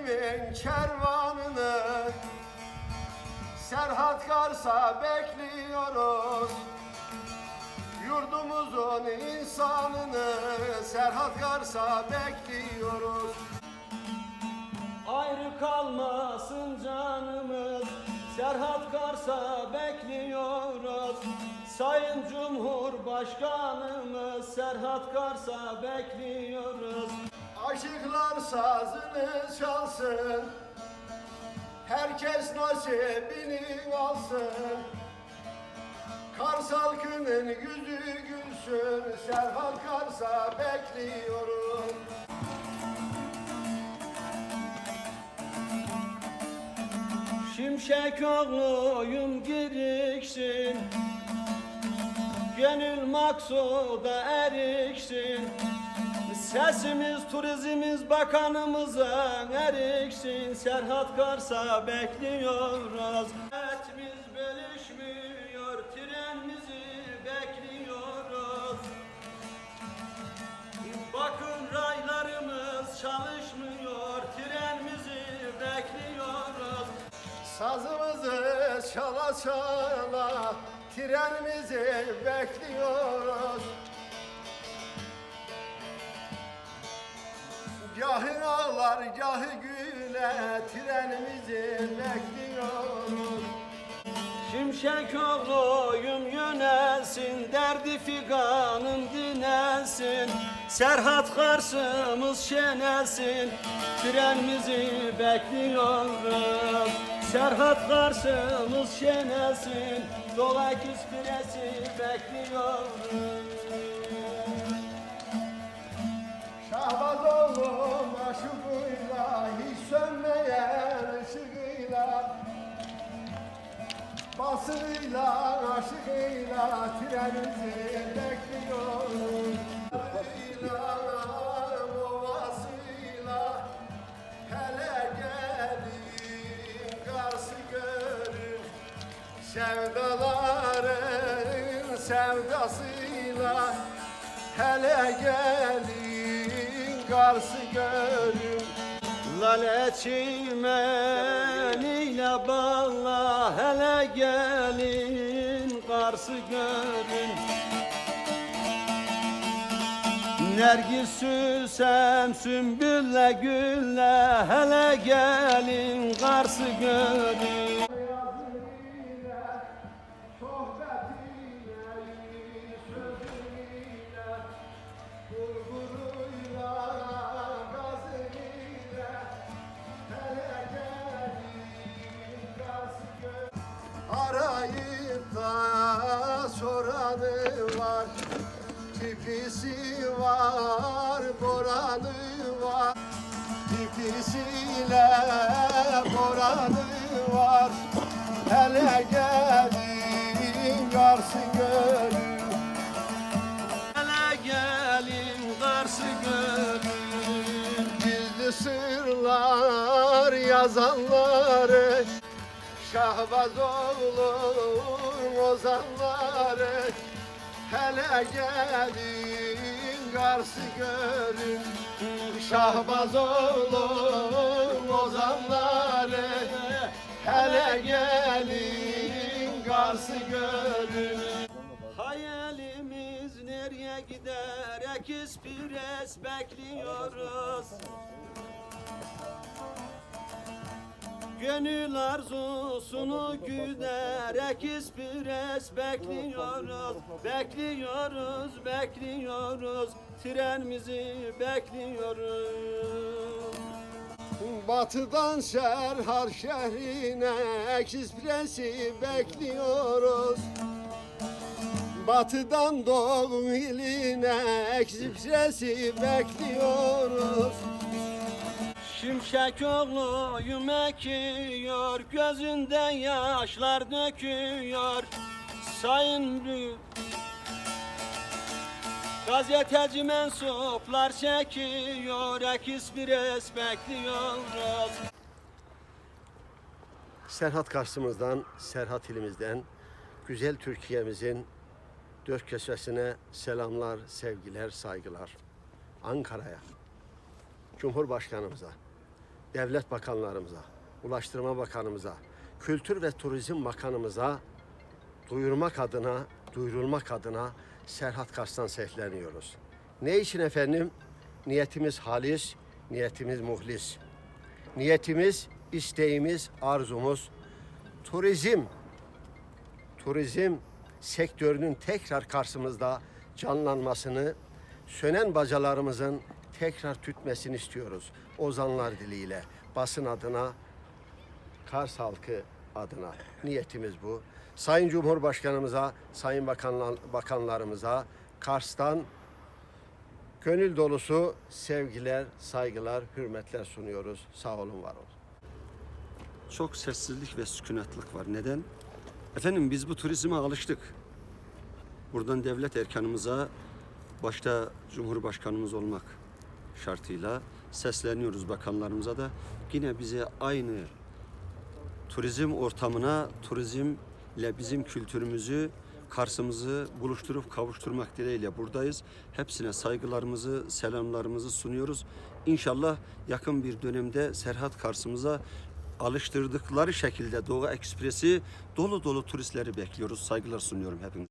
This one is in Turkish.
Gazilimin kervanını. Serhat Kars'a bekliyoruz. Yurdumuzun insanını Serhat Kars'a bekliyoruz. Ayrı kalmasın canımız Serhat Kars'a bekliyoruz. Sayın Cumhurbaşkanımız Serhat Kars'a bekliyoruz Aşıklar sazını çalsın. Herkes nasibini alsın. Kars halkının yüzü gülsün. Serhat Kars'a bekliyorum. Şimşek oğluyum giriksin. Gönül maksuda eriksin Sesimiz turizmiz bakanımıza eriksin Serhat Kars'a bekliyoruz Etimiz bölüşmüyor. Trenimizi bekliyoruz. Bakın raylarımız çalışmıyor. Trenimizi bekliyoruz. Sazımızı çala çala Trenimizi bekliyoruz Gahı ağlar gahı güle Trenimizi bekliyoruz Şimşek oğluyum yönelsin Derdi figanım dinelsin. Serhat Kars'ımız şenelsin Trenimizi bekliyoruz Serhat Kars'ımız şenelsin Dola küspiresi bekliyoruz Şahbaz oğlum aşkıyla Hiç sönmeyen ışığıyla. Basıyla aşkıyla Trenimizi bekliyoruz. Basıyla ovasıyla Hele gelin Karşı görün. Sevdaların sevdasıyla Hele gelin Karşı görün Lale çimeniyle bağla hele gelin Kars'ı görün Nergis süsem sümbülle gülle hele gelin Kars'ı görün tipisi var, boranı var. Tipisiyle boranı var. Hele gelin karşı görün Hele gelin Kars'ı görün Gizli sırlar yazanları Şahbaz olur ozanları Hele gelin karşı görün Şahbaz olur ozanları Hele gelin karşı görün Hayalimiz nereye gider? Ekspres bekliyoruz. Gönül arzusunu güder Ekspres bekliyoruz Bekliyoruz, bekliyoruz Trenimizi bekliyoruz Batıdan Serhar şehrine ekspresi bekliyoruz. Batıdan Doğu iline ekspresi bekliyoruz. Şimşek oğluyum ekiyor Gözünden yaşlar döküyor. Sayın Bü- Gazeteci mensuplar çekiyor Ekspres bekliyoruz Serhat karşımızdan, Serhat ilimizden, güzel Türkiye'mizin dört köşesine selamlar, sevgiler, saygılar. Ankara'ya, Cumhurbaşkanımıza, devlet bakanlarımıza, Ulaştırma Bakanımıza, Kültür ve Turizm Bakanımıza duyurmak adına, duyurulmak adına Serhat Kars'tan sesleniyoruz. Ne için efendim? Niyetimiz halis, niyetimiz muhlis. Niyetimiz, isteğimiz, arzumuz turizm turizm sektörünün tekrar karşımızda canlanmasını, sönen bacalarımızın tekrar tütmesini istiyoruz. Ozanlar diliyle, basın adına, Kars halkı adına niyetimiz bu. Sayın Cumhurbaşkanımıza, Sayın Bakanlar, Bakanlarımıza Kars'tan gönül dolusu sevgiler, saygılar, hürmetler sunuyoruz. Sağ olun, var olun. Çok sessizlik ve sükunetlik var. Neden? Efendim biz bu turizme alıştık. Buradan devlet erkanımıza başta Cumhurbaşkanımız olmak şartıyla sesleniyoruz bakanlarımıza da yine bize aynı turizm ortamına turizmle bizim kültürümüzü Kars'ımızı buluşturup kavuşturmak dileğiyle buradayız. Hepsine saygılarımızı, selamlarımızı sunuyoruz. İnşallah yakın bir dönemde Serhat Kars'ımıza alıştırdıkları şekilde Doğu Ekspresi dolu dolu turistleri bekliyoruz. Saygılar sunuyorum hepinize.